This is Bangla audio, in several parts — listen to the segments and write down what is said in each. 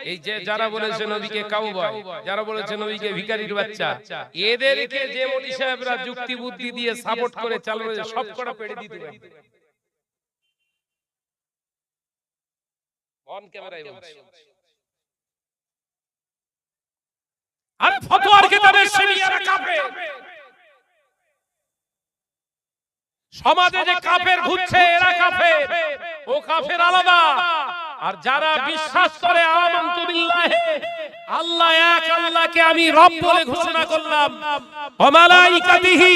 এই যে যারা বলেছে নবীকে কাউবয় যারা বলেছে নবীকে ভিখারির বাচ্চা এদেরকে যে মোদি সাহেবরা যুক্তি বুদ্ধি দিয়ে সাপোর্ট করে চালানো সব কটা পেড়ে দিতে অন ক্যামেরায় বলছি আরে ফতোয়ার কিতাবের শিবিয়ারা কাফের সমাজে যে কাফের ঘুরছে এরা কাফের ও কাফের আলাদা। আর যারা বিশ্বাস করে বিল্লাহি আল্লাহ এক, আল্লাহকে আমি রব বলে ঘোষণা করলাম ওয়া মালাইকাতিহি,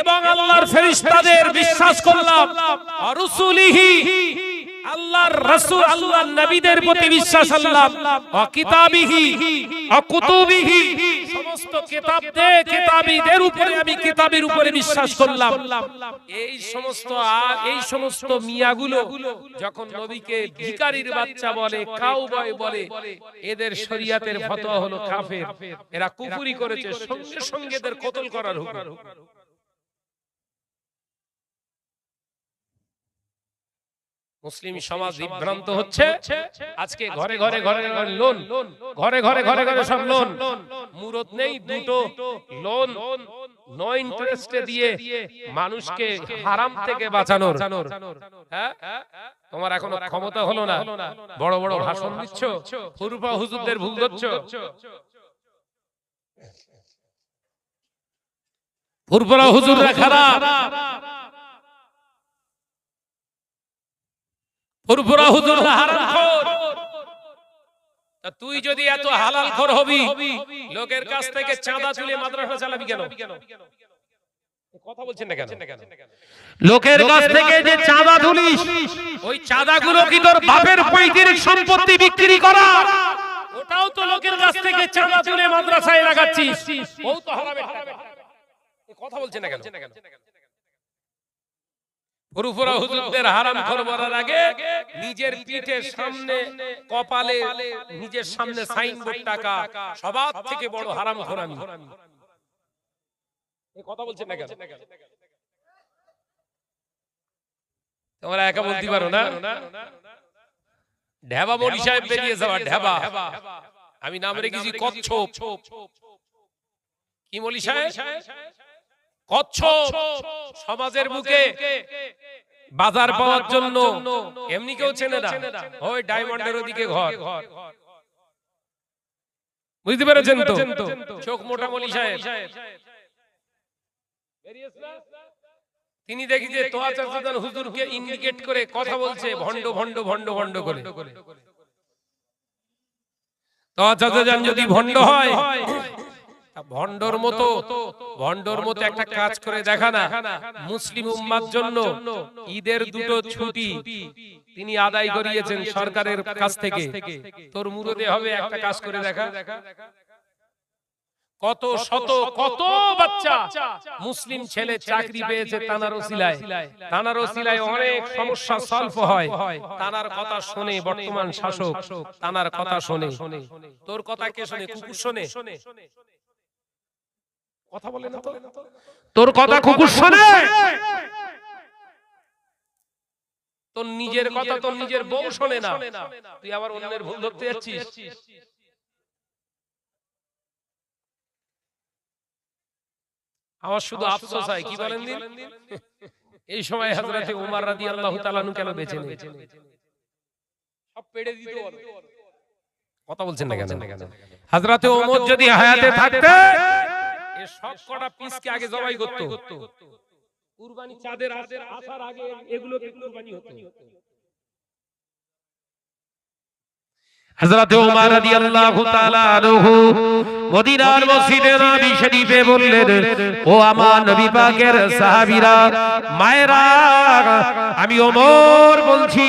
এবং আল্লাহর ফেরেশতাদের বিশ্বাস করলাম রসুলিহি, আল্লাহর রাসূল, আল্লাহর নবীদের প্রতি বিশ্বাস করলাম ওয়া কিতাবিহি ওয়া কুতুবিহি সমস্ত কিতাব দে, কিতাবীদের উপরে আমি কিতাবের উপরে বিশ্বাস করলাম। এই সমস্ত এই সমস্ত মিয়াগুলো যখন নবীকে ভিখারির বাচ্চা বলে, কাউবয় বলে, এদের শরিয়াতের ফতোয়া হলো কাফের। এরা কুফরি করেছে, সঙ্গে সঙ্গে এদের কতল করার হুকুম। মুসলিম সমাজ বিভ্রান্ত হচ্ছে। আজকে ঘরে ঘরে ঘরে ঘরে লোন। ঘরে ঘরে ঘরে ঘরে সব লোন। মুরত নেই দুটো লোন। নো ইন্টারেস্টে দিয়ে মানুষকে হারাম থেকে বাঁচানোর। হ্যাঁ? তোমার এখনও ক্ষমতা হলো না। বড় বড় ভাষণ দিচ্ছ। হুজুরদের ভুল হুজুররা খারাপ। ফুরফুরা হুজুররা তুই যদি এত হালাল খোর হবি লোকের কাছ থেকে চাঁদা তুলে মাদ্রাসা চালাবি কেন? কথা বলছেন না কেন? লোকের কাছ থেকে যে চাঁদা তুলিস ওই চাঁদাগুলো কি তোর বাপের পৈতৃক সম্পত্তি বিক্রি করা? ওটাও তো লোকের কাছ থেকে চাঁদা তুলে মাদ্রাসায় লাগাচ্ছিস। ও তো হারাবে কথা বলছেন না কেন? ফুরফুরা হুজুরদের হারাম খোর বলার আগে নিজের পিঠের সামনে কপালে নিজের সামনে সাইনবোর্ড টাকা সবার থেকে বড় হারাম খোর আমি। এই কথা বলছেন না কেন? তোমরা একা বলতে পারো না? ঢেবা সাহেব বেরিয়ে যাওয়া ঢেবা। আমি নাম রেখেছি কচ্ছপ। কি মলি সাহেব? কচ্ছপ সমাজের বুকে বাজার পাওয়ার জন্য এমনি কেউ চেনে না। ওই ডায়মন্ডের ওদিকে ঘর। বুঝতে পেরেছেন তো? চোখ মোটা মলি সাহেব। তিনি দেখি যে তোয়া চাচাদান হুজুরকে ইন্ডিকেট করে কথা বলছে ভন্ড ভন্ড ভন্ড ভন্ড করে। তোয়া যদি ভন্ড হয় ভন্ডর মতো ভন্ডর মতো একটা কাজ করে দেখা না। মুসলিম উম্মার জন্য ঈদের দুটো ছুটি তিনি আদায় করিয়েছেন সরকারের কাছ থেকে। তোর মুরদে হবে একটা কাজ করে দেখা। কত শত, কত বাচ্চা মুসলিম ছেলে চাকরি পেয়েছে তানার ওসিলায়। তানার ওসিলায় অনেক সমস্যা সলভ হয়। তানার কথা শুনে বর্তমান শাসক তানার কথা শুনে। তোর কথা কে শুনে? কুকুর শুনে? কথা বলে না তোর কথা কুকুর শোনে? তোর নিজের কথা তোর নিজের বউ শোনে না। তুই আবার অন্যের ভুল ধরতে যাচ্ছিস। আমার শুধু আফসোস হয় কি বলেন দিন? এই সময় হযরতে উমর রাদিয়াল্লাহু তাআলা নু কেন বেঁচে নেই? সব পেড়ে দিত কথা বলছেন না কেন? হযরতে ওমর যদি হায়াতে থাকতে এ সব কটা পিসকে আগে জবাই করতো। কুরবানি চাঁদের আসার আগে এগুলোকে কুরবানি হতো। হযরতে ওমর রাদিয়াল্লাহু তাআলা আনহু মদিনার মসজিদে নবী শরীফে বললেন ও আমার নবী পাকের সাহাবীরা মায়েরা আমি ওমর বলছি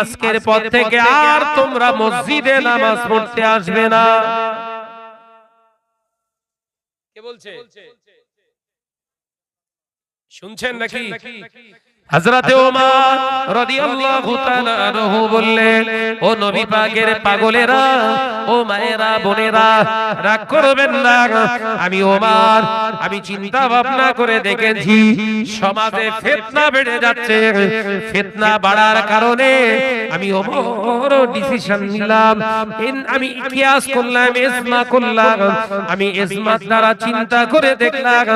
আজকের পর থেকে আর তোমরা মসজিদে নামাজ পড়তে আসবে না। বলছে? শুনছেন নাকি? হযরতে ওমর রাদিয়াল্লাহু তাআলা আনহু বললেন ও নবী পাকের পাগলেরা ও মায়েরা বোনেরা রাগ করবেন না আমি ওমর আমি চিন্তা ভাবনা করে দেখেছি সমাজে ফিতনা বেড়ে যাচ্ছে ফিতনা বাড়ার কারণে আমি ওমর ডিসিশন নিলাম। ইন- আমি ইতিহাস করলাম ইসমা করলাম। আমি ইসমাত দ্বারা চিন্তা করে দেখলাম।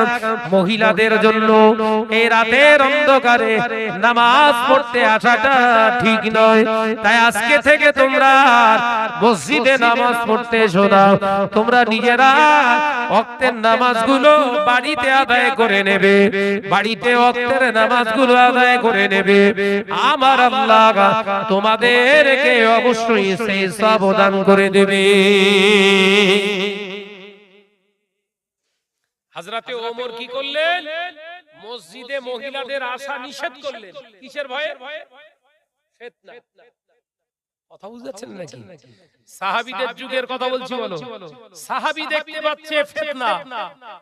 মহিলাদের জন্য এই রাতের অন্ধকারে নামাজ পড়তে আসাটা ঠিক নয়। তাই আজকে থেকে তোমরা মসজিদে নামাজ পড়তে এসো না। তোমরা নিজেরা অক্তের নামাজগুলো বাড়িতে আদায় করে নেবে। বাড়িতে অক্তের নামাজগুলো আদায় করে নেবে। আমার আল্লাহ তোমাদেরকে অবশ্যই সেই সাবধান করে দেবে। হাজরাতে ওমর কি করলেন? মসজিদে মহিলাদের আসা নিষেধ করলেন। কিসের ভয়ে? ফিতনা। কথা বুঝতে পারছেন নাকি? সাহাবীদের যুগের কথা বলছি বলো। সাহাবী দেখতে পাচ্ছে ফিতনা।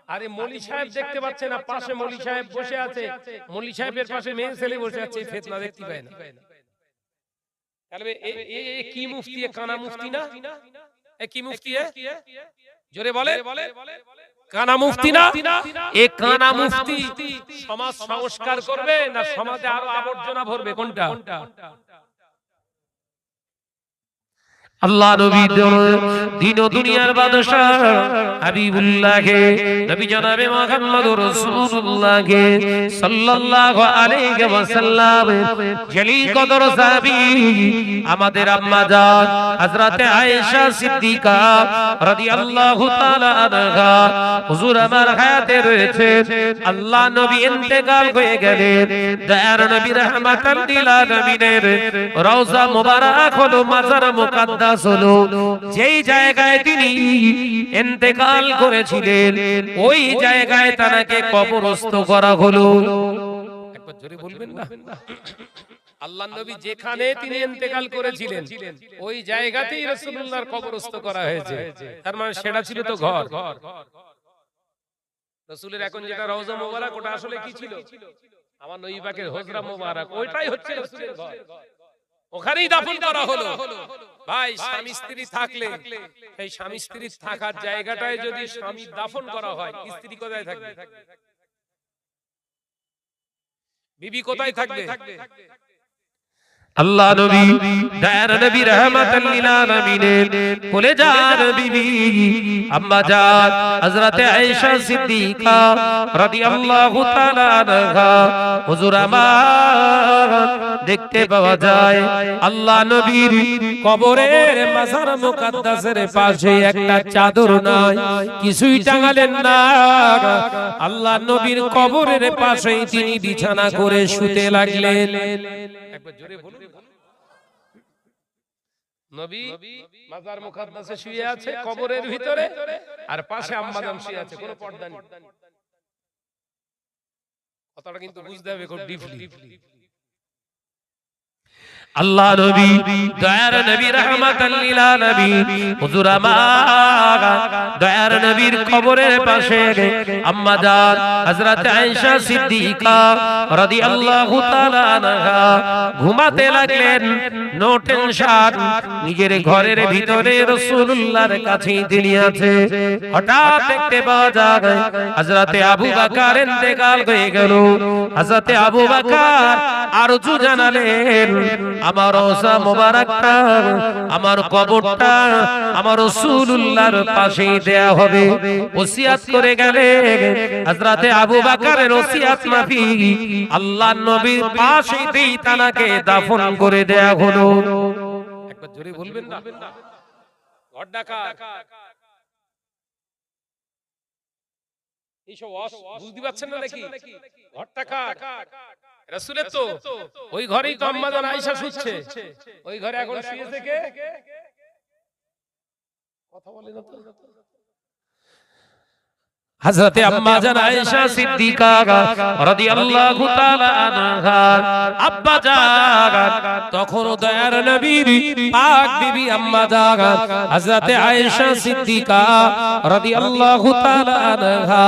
আরে মলি সাহেব দেখতে পাচ্ছে না পাশে মলি সাহেব বসে আছে। মলি সাহেবের পাশে মেয়ে ছেলে বসে আছে ফিতনা দেখতে পায় না। তাহলে এ- কি মুফতি কানা মুফতি না? এ কি মুফতি? জোরে বলে। কানা মুফতি না? এ কানা মুফতি সমাজ সংস্কার করবে না সমাজে আরও আবর্জনা ভরবে কোনটা? আল্লাহ নবী দিন দুনিয়ার বাদশাহ হাবিবুল্লাহকে নবী জনাবে মুহাম্মদুর রাসূলুল্লাহকে সাল্লাল্লাহু আলাইহি ওয়াসাল্লাম জলিল কদর সাহাবী আমাদের আম্মা জান হযরতে আয়েশা সিদ্দিকা রাদিয়াল্লাহু তাআলা আনহা হুজুর আমার হায়াতে রয়েছেন আল্লাহ নবী ইন্তেকাল হয়ে গেলেন দয়ার নবী রাহমাতাল লিল আলামিনের রওজা মুবারক হলো মাজার মুকাদ্দাস হলো যেই জায়গায় তিনি ইন্তেকাল করেছিলেন, ওই জায়গায় তাকে কবরস্থ করা হলো। একবার জোরে বলবেন না? আল্লাহ নবী যেখানে তিনি ইন্তেকাল করেছিলেন, ওই জায়গাতেই রাসূলুল্লাহর কবরস্থ করা হয়েছে। তার মানে সেটা ছিল তো ঘর। রাসূলের এখন যেটা রওজা মোবারক, ওটা আসলে কি ছিল? আমার নবী পাকের হজরা মোবারক, ওইটাই হচ্ছে রাসূলের ঘর। ওখানেই দাফন করা হলো। ভাই স্বামী স্ত্রী থাকলে এই স্বামী স্ত্রী থাকার জায়গাটায় যদি স্বামী দাফন করা হয় স্ত্রী কোথায় থাকবে? বিবি কোথায় থাকবে? আল্লাহ নবী দয়ার নবী রহমাতাল লিল আলামিনের কোলে যার বিবি আম্মা জান হযরতে আয়েশা সিদ্দিকা রাদিয়াল্লাহু তাআলা আনহা। হুজুর আমার দেখতে পাওয়া যায় আল্লাহ নবীর কবরের মাজার মুকাদ্দাসের পাশে একটা চাদর নাই, কিছুই টাঙালেন না। আল্লাহ নবীর কবরের পাশেই তিনি বিছানা করে শুতে লাগলেন। আর আল্লাহ নবী দয়ার নবী রহমাতাল লিল আলামিন হুজুর আমার দয়ার নবীর কবরের পাশে আম্মা জান হযরত আয়েশা সিদ্দিকা রাদিয়াল্লাহু তাআলা আনহা ঘুমাতে লাগলেন নো টেনশন। নিজের ঘরের ভিতরে রাসূলুল্লাহর কাছে তিনি আছে হঠাৎ দেখতে পাওয়া যায় হযরতে আবু বকর ইন্তেকাল হয়ে গেল। হযরতে আবু বকর আরজু জানালেন। আমার রওজা মোবারকটা, আমার কবরটা, আমার রাসূলুল্লাহর পাশেই দেয়া হবে। ওসিয়াত করে গেলেন হযরতে আবু বকরের ওসিয়াত মাফি আল্লাহর নবীর পাশেই তানাকে দাফন করে দেয়া হলো। একবার জোরে বলবেন না? ঘর বুঝতে পারছেন না নাকি? কার রাসূলের তো। ওই ঘরেই তো আম্মাজান আয়েশা শুচ্ছে। ওই ঘরে এখন শুয়েছে কে কথা বলে না তো? হযরতে আম্মা জান আয়েশা সিদ্দিকা রাদিয়াল্লাহু তাআলা আনহা। আব্বা জান তখন দয়ার নবীর পাক বিবি আম্মা জান হযরতে আয়েশা সিদ্দিকা রাদিয়াল্লাহু তাআলা আনহা।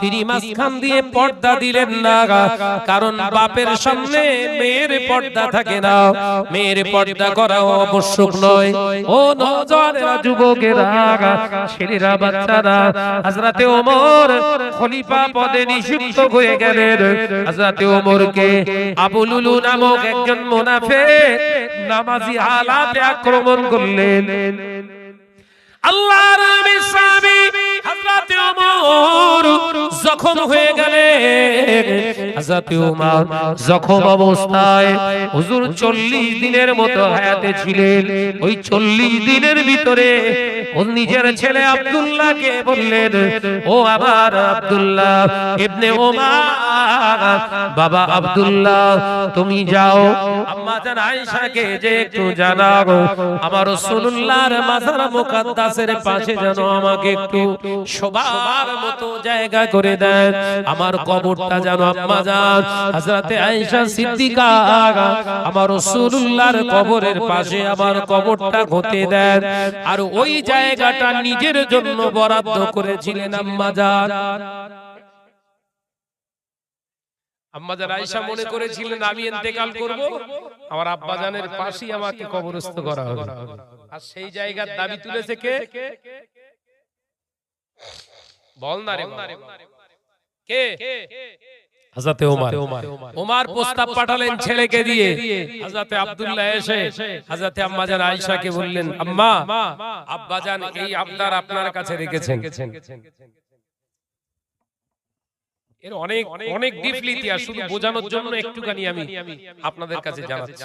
তিনি মাঝখান দিয়ে পর্দা দিলেন না কারণ বাপের সামনে মেয়ের পর্দা থাকে না। মেয়ের পর্দা করা আবশ্যক নয়। ও নওজোয়ানেরা যুবকেরা ছেলেরা বাচ্চারা হযরতে ওমর খলিফা পদে নিযুক্ত হয়ে গেলেন হযরতে ওমরকে আবু লুলু নামক একজন মুনাফিক নামাজি হালাতে আক্রমণ করলেন। আল্লাহর নবীর সাহাবী হযরত ওমর জখম হয়ে গেলেন। হযরত ওমর জখম অবস্থায় হুজুর 40 দিনের মতো হায়াতে ছিলেন। ওই 40 দিনের ভিতরে ও নিজের ছেলে আব্দুল্লাহকে বললেন ও আমার আব্দুল্লাহ ইবনে ওমর বাবা আব্দুল্লাহ তুমি যাও আম্মা জান আয়েশাকে যে একটু জানাও আমার রাসূলুল্লাহর মাজার মুকাদ্দাসের পাশে যেন আমাকে একটু শোবার মতো জায়গা করে দেন। আমার কবরটা যেন আম্মা জান হযরতে আয়েশা সিদ্দিকা আমার রাসূলুল্লাহর কবরের পাশে আমার কবরটা ঘতে দেন। আর ওই জায়গাটা নিজের জন্য বরাদ্দ করেছিলেন আম্মা জান। আম্মাজান আয়েশা মনে করেছিলেন আমি ইন্তেকাল করব আমার আব্বাজানের পাশেই আমাকে কবরস্থ করা হবে। আর সেই জায়গার দাবি তুলেছে কে? বল না রে কে? হযরতে ওমর। ওমর। প্রস্তাব পাঠালেন ছেলেকে দিয়ে। হযরতে আব্দুল্লাহ এসে হযরতে আম্মাজান আয়েশাকে বললেন আম্মা আব্বাজান এই আবদার আপনার কাছে রেখেছেন। এর অনেক অনেক ডিপলি ইতিহাস শুধু বোঝানোর জন্য একটুখানি আমি আপনাদের কাছে জানাচ্ছি।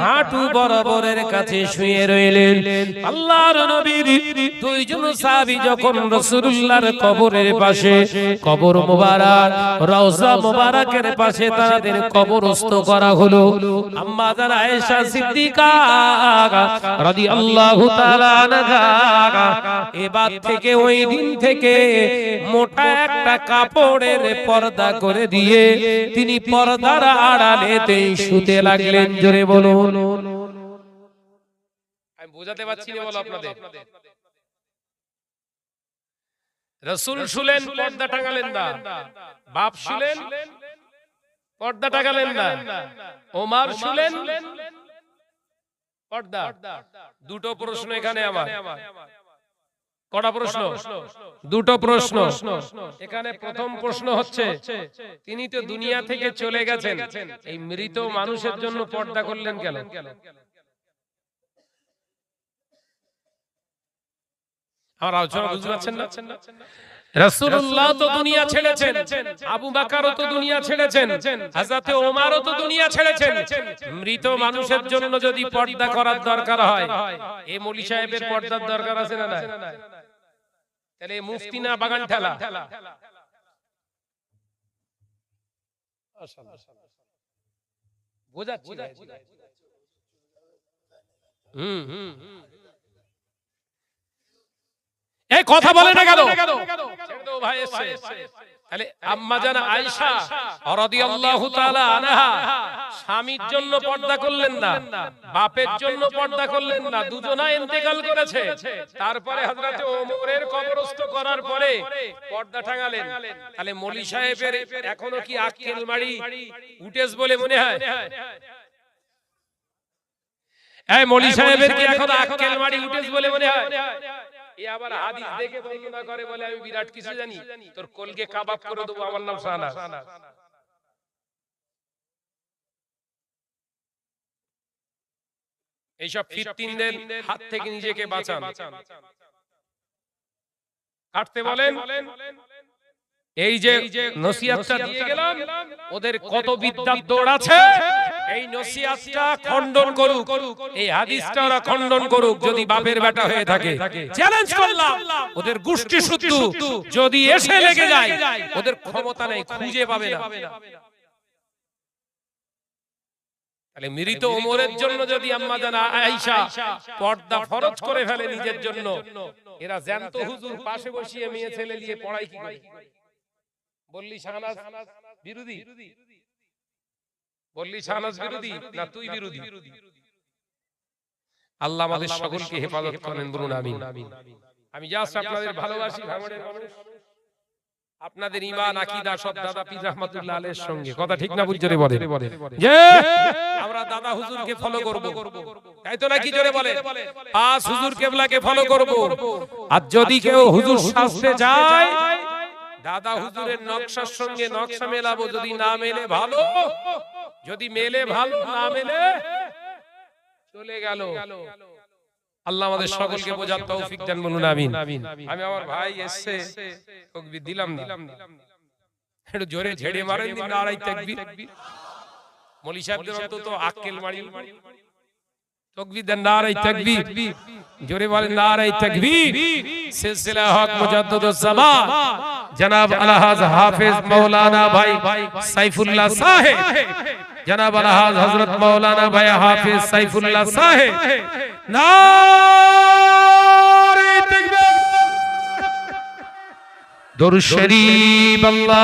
হাঁটু বরাবরের কাছে শুয়ে রইলেন। আল্লাহর নবীর দুইজন সাহাবী যখন রাসূলুল্লাহর কবরের পাশে, কবর মোবারক, রওজা মোবারকের পাশে তাদের কবরস্থ করা হলো। আম্মা জান আয়েশা সিদ্দিকা রাদিয়াল্লাহু তাআলা আনহা, এবার থেকে ওই দিন থেকে মোটা একটা কাপড়ের পর্দা করে দিয়ে তিনি পর্দার আড়ালেতে শুতে লাগলেন। জোরে বলুন। আমি বোঝাতে পারছি না বলো আপনাদের। রসুল শুলেন পর্দা টাঙালেন না। বাপ শুলেন পর্দা টাঙালেন না। ওমার শুলেন পর্দা। দুটো প্রশ্ন এখানে আমার। কটা প্রশ্ন? দুটো প্রশ্ন। এখানে প্রথম প্রশ্ন হচ্ছে তিনি তো দুনিয়া থেকে চলে গেছেন। এই মৃত মানুষের জন্য পর্দা করলেন কেন? আমার আলোচনা বুঝতে পারছেন না? রাসূলুল্লাহ তো দুনিয়া ছেড়েছেন। আবু বকরও তো দুনিয়া ছেড়েছেন। হযরতে ওমরও তো দুনিয়া ছেড়েছেন। মৃত মানুষের জন্য যদি পর্দা করার দরকার হয় এই মলি সাহেবের পর্দার দরকার আছে না না? তাহলে মুফতি না বাগান ঠেলা। বোঝাচ্ছি হুম হুম এই কথা বলে না কেন? ভাই। তাহলে আম্মা জান আয়েশা রাদিয়াল্লাহু তাআলা আনহা। স্বামীর জন্য পর্দা করলেন না। বাপের জন্য পর্দা করলেন না। দুজনা ইন্তেকাল করেছে। তারপরে হযরতে ওমরের কবরস্থ করার পরে পর্দা টাঙালেন। তাহলে মলি সাহেবের এখনও কি আক্কেল মারি উটেস বলে মনে হয়। এই মলি সাহেবের কি এখন আক্কেল মারি উটেস বলে মনে হয়। এ আবার হাদিস দেখে বর্ণনা করে বলে আমি বিরাট কিছু জানি। তোর কলকে কাবাব করে দেবো আমার নাম সানা এইসব ফিফটিনদের হাত থেকে নিজেকে বাঁচান। কাটতে বলেন এই যে নসিহাতটা দিয়ে গেলাম ওদের কত বিদ্যার দৌড় আছে? এই নসিহাতটা খণ্ডন করুক। এই হাদিসটা ওরা খণ্ডন করুক যদি বাপের বেটা হয়ে থাকে। চ্যালেঞ্জ করলাম। ওদের গোষ্ঠী শুদ্ধ। যদি এসে লেগে যায় ওদের ক্ষমতা নেই খুঁজে পাবে না। তাহলে মৃত ওমরের জন্য যদি আম্মা জানা আয়েশা পর্দা ফরজ করে ফেলে নিজের জন্য এরা জ্যান্ত হুজুর পাশে বসিয়ে মেয়ে ছেলে দিয়ে পড়াই কি করে? বললি শাহনাজ বিরোধী? বললি শাহনাজ বিরোধী? না তুই বিরোধী। আল্লাহ আমাদের সকলকে হেফাজত করেন বলুন আমিন। আমি জাস্ট আপনাদের ভালোবাসি মানুষ। আপনাদের ইমান আকিদা সব দাদা পীর রহমাতুল্লাহ আলাইহির সঙ্গে। কথা ঠিক না বুঝতে বলে যে আমরা দাদা হুজুরকে ফলো করব। তাই তো নাকি জোরে বলে পাঁচ হুজুর কেবলাকে ফলো করব। আর যদি কেউ হুজুর শাস্ত্রে যায় দাদা হুজুরের নকশার সঙ্গে নকশা মেলাবো যদি না মেলে ভালো। যদি মেলে ভালো না মেলে চলে গেল। আল্লাহ আমাদের সকলকে বোঝার তৌফিক দেন বলুন আমিন। আমি আমার ভাই তকবীর দিলাম না। একটু জোরে ঝেড়ে মারেন দিন তাকবীর। মলি সাহেবদের অন্তত আক্কেল মারি। তকবীর দেন নারাই তাকবীর। জোরে বলেন নারাই তাকবীর। সিলসিলা হক মুজাদ্দিদুস জামান জনাব আলহাজ হাফেজ মাওলানা ভাই সাইফুল্লাহ সাহেব। জনাব আলহাজ হযরত মাওলানা ভাই হাফিজ সাইফুল্লাহ সাহেব। নারে তাকবীর দরুদ শরীফ আল্লাহ।